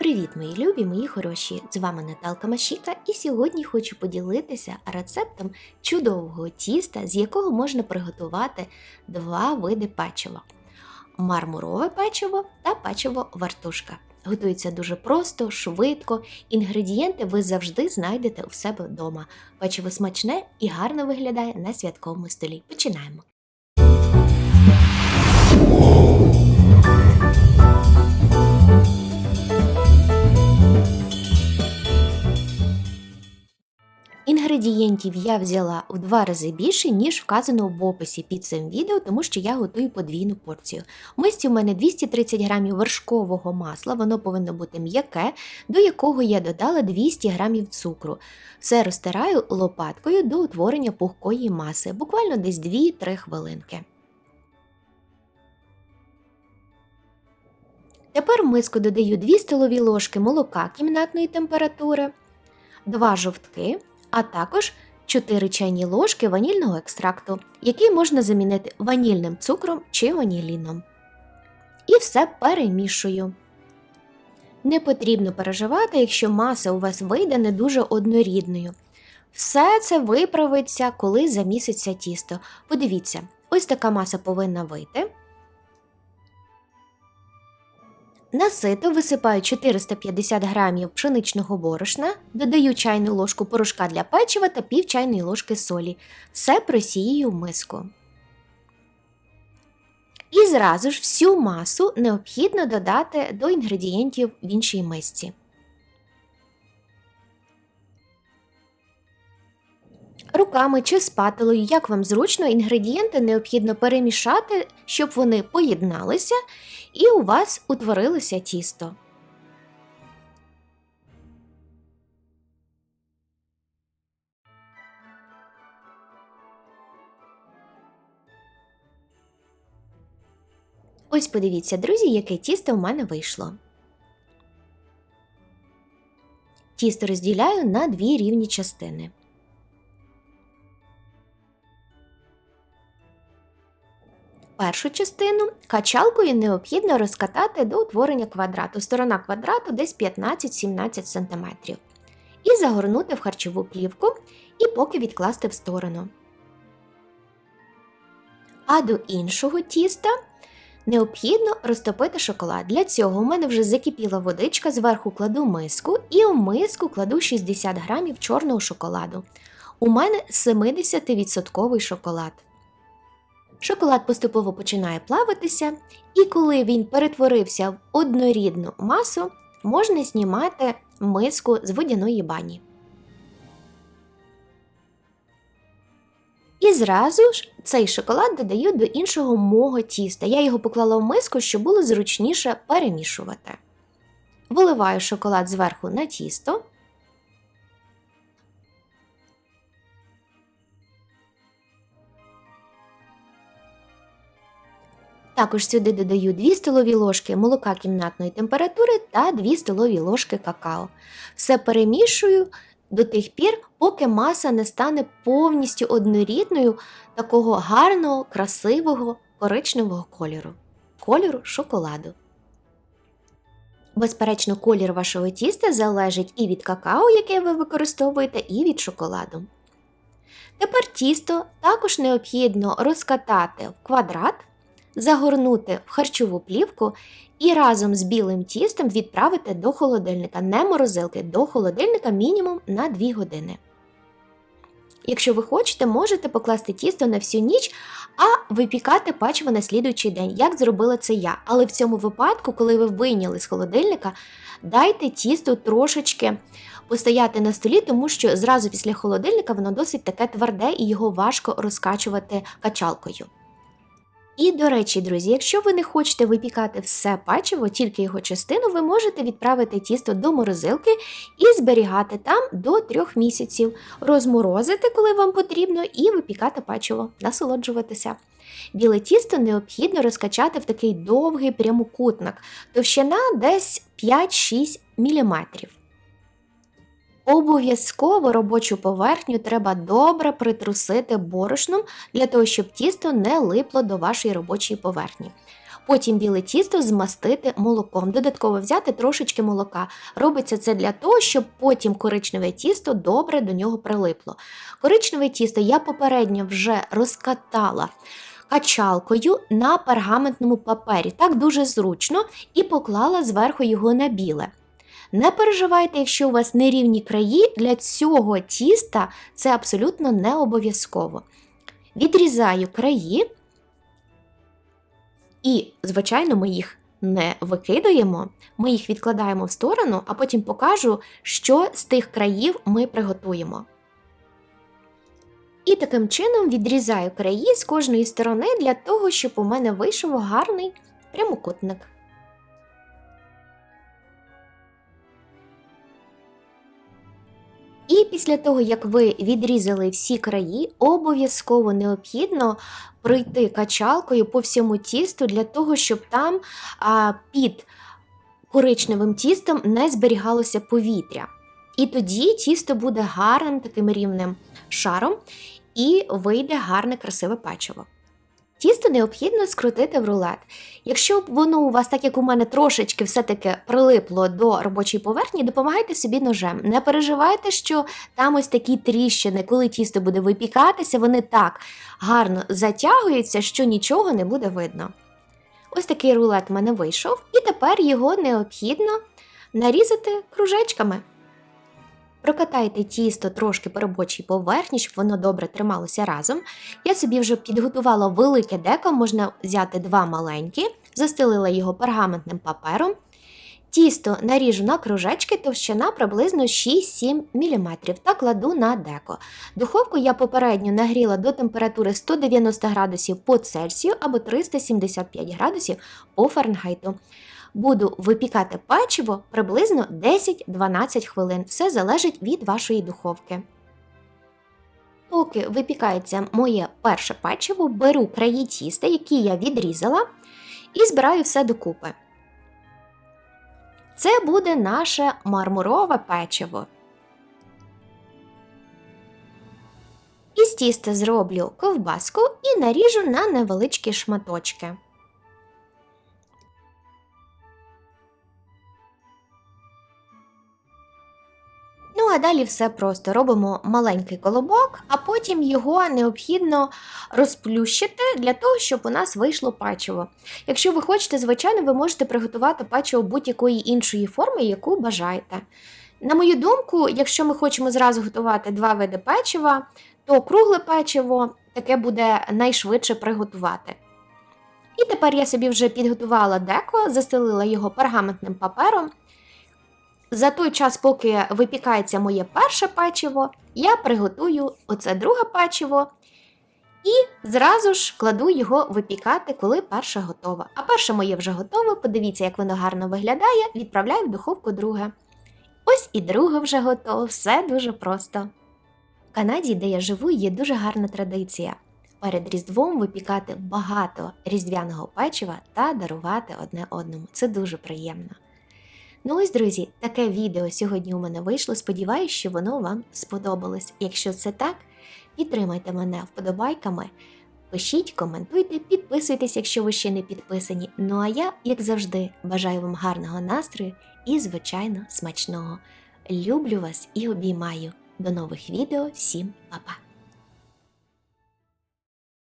Привіт, мої любі, мої хороші! З вами Наталка Машіка, і сьогодні хочу поділитися рецептом чудового тіста, з якого можна приготувати два види печива: мармурове печиво та печиво вартушка. Готується дуже просто, швидко. Інгредієнти ви завжди знайдете у себе вдома. Печиво смачне і гарно виглядає на святковому столі. Починаємо. Інгредієнтів я взяла в два рази більше, ніж вказано в описі під цим відео, тому що я готую подвійну порцію. В мисці у мене 230 г вершкового масла, воно повинно бути м'яке, до якого я додала 200 г цукру. Все розтираю лопаткою до утворення пухкої маси, буквально десь 2-3 хвилинки. Тепер в миску додаю 2 столові ложки молока кімнатної температури, 2 жовтки а також 4 чайні ложки ванільного екстракту, який можна замінити ванільним цукром чи ваніліном. І все перемішую. Не потрібно переживати, якщо маса у вас вийде не дуже однорідною. Все це виправиться, коли заміситься тісто. Подивіться, ось така маса повинна вийти. На сито висипаю 450 г пшеничного борошна, додаю чайну ложку порошка для печива та пів чайної ложки солі. Все просіюю в миску. І зразу ж всю масу необхідно додати до інгредієнтів в іншій мисці. Руками чи спателою, як вам зручно, інгредієнти необхідно перемішати, щоб вони поєдналися і у вас утворилося тісто. Ось подивіться, друзі, яке тісто в мене вийшло. Тісто розділяю на дві рівні частини. Першу частину качалкою необхідно розкатати до утворення квадрату. Сторона квадрату десь 15-17 см. І загорнути в харчову плівку і поки відкласти в сторону. А до іншого тіста необхідно розтопити шоколад. Для цього у мене вже закипіла водичка, зверху кладу миску і у миску кладу 60 г чорного шоколаду. У мене 70% шоколад. Шоколад поступово починає плаватися, і коли він перетворився в однорідну масу, можна знімати миску з водяної бані. І зразу ж цей шоколад додаю до іншого мого тіста. Я його поклала в миску, щоб було зручніше перемішувати. Виливаю шоколад зверху на тісто. Також сюди додаю 2 столові ложки молока кімнатної температури та 2 столові ложки какао. Все перемішую до тих пір, поки маса не стане повністю однорідною такого гарного, красивого коричневого кольору кольору шоколаду. Безперечно, колір вашого тіста залежить і від какао, яке ви використовуєте, і від шоколаду. Тепер тісто також необхідно розкатати в квадрат загорнути в харчову плівку і разом з білим тістом відправити до холодильника, не морозилки, до холодильника мінімум на 2 години. Якщо ви хочете, можете покласти тісто на всю ніч, а випікати печиво на слідуючий день, як зробила це я. Але в цьому випадку, коли ви вийняли з холодильника, дайте тісто трошечки постояти на столі, тому що зразу після холодильника воно досить таке тверде і його важко розкачувати качалкою. І, до речі, друзі, якщо ви не хочете випікати все печиво, тільки його частину, ви можете відправити тісто до морозилки і зберігати там до трьох місяців, розморозити, коли вам потрібно, і випікати печиво, насолоджуватися. Біле тісто необхідно розкачати в такий довгий прямокутник, товщина десь 5-6 мм. Обов'язково робочу поверхню треба добре притрусити борошном для того, щоб тісто не липло до вашої робочої поверхні. Потім біле тісто змастити молоком, додатково взяти трошечки молока. Робиться це для того, щоб потім коричневе тісто добре до нього прилипло. Коричневе тісто я попередньо вже розкатала качалкою на пергаментному папері. Так дуже зручно, і поклала зверху його на біле. Не переживайте, якщо у вас нерівні краї, для цього тіста це абсолютно не обов'язково. Відрізаю краї, і, звичайно, ми їх не викидаємо, ми їх відкладаємо в сторону, а потім покажу, що з тих країв ми приготуємо. І таким чином відрізаю краї з кожної сторони для того, щоб у мене вийшов гарний прямокутник. Після того, як ви відрізали всі краї, обов'язково необхідно пройти качалкою по всьому тісту для того, щоб там а, під коричневим тістом не зберігалося повітря. І тоді тісто буде гарним таким рівним шаром і вийде гарне красиве печиво. Тісто необхідно скрутити в рулет. Якщо воно у вас, так як у мене, трошечки все-таки прилипло до робочої поверхні, допомагайте собі ножем. Не переживайте, що там ось такі тріщини, коли тісто буде випікатися, вони так гарно затягуються, що нічого не буде видно. Ось такий рулет в мене вийшов, і тепер його необхідно нарізати кружечками. Прокатайте тісто трошки по робочій поверхні, щоб воно добре трималося разом. Я собі вже підготувала велике деко, можна взяти два маленькі, застелила його пергаментним папером. Тісто наріжу на кружечки товщина приблизно 6-7 мм та кладу на деко. Духовку я попередньо нагріла до температури 190 градусів по Цельсію або 375 градусів по Фahrenheit. Буду випікати печиво приблизно 10-12 хвилин. Все залежить від вашої духовки. Поки випікається моє перше печиво, беру краї тіста, які я відрізала, і збираю все докупи. Це буде наше мармурове печиво. Із тіста зроблю ковбаску і наріжу на невеличкі шматочки. А далі все просто робимо маленький колобок, а потім його необхідно розплющити для того, щоб у нас вийшло печиво. Якщо ви хочете, звичайно, ви можете приготувати печиво будь-якої іншої форми, яку бажаєте. На мою думку, якщо ми хочемо зразу готувати два види печива, то кругле печиво таке буде найшвидше приготувати. І тепер я собі вже підготувала деко, застелила його пергаментним папером. За той час, поки випікається моє перше печиво, я приготую оце друге печиво і зразу ж кладу його випікати, коли перше готове. А перше моє вже готове, подивіться, як воно гарно виглядає, відправляю в духовку друге. Ось і друге вже готове, все дуже просто. В Канаді, де я живу, є дуже гарна традиція. Перед Різдвом випікати багато різдвяного печива та дарувати одне одному. Це дуже приємно. Ну ось, друзі, таке відео сьогодні у мене вийшло. Сподіваюсь, що воно вам сподобалось. Якщо це так, підтримайте мене вподобайками, пишіть, коментуйте, підписуйтесь, якщо ви ще не підписані. Ну а я, як завжди, бажаю вам гарного настрою і, звичайно, смачного. Люблю вас і обіймаю. До нових відео, всім па-па!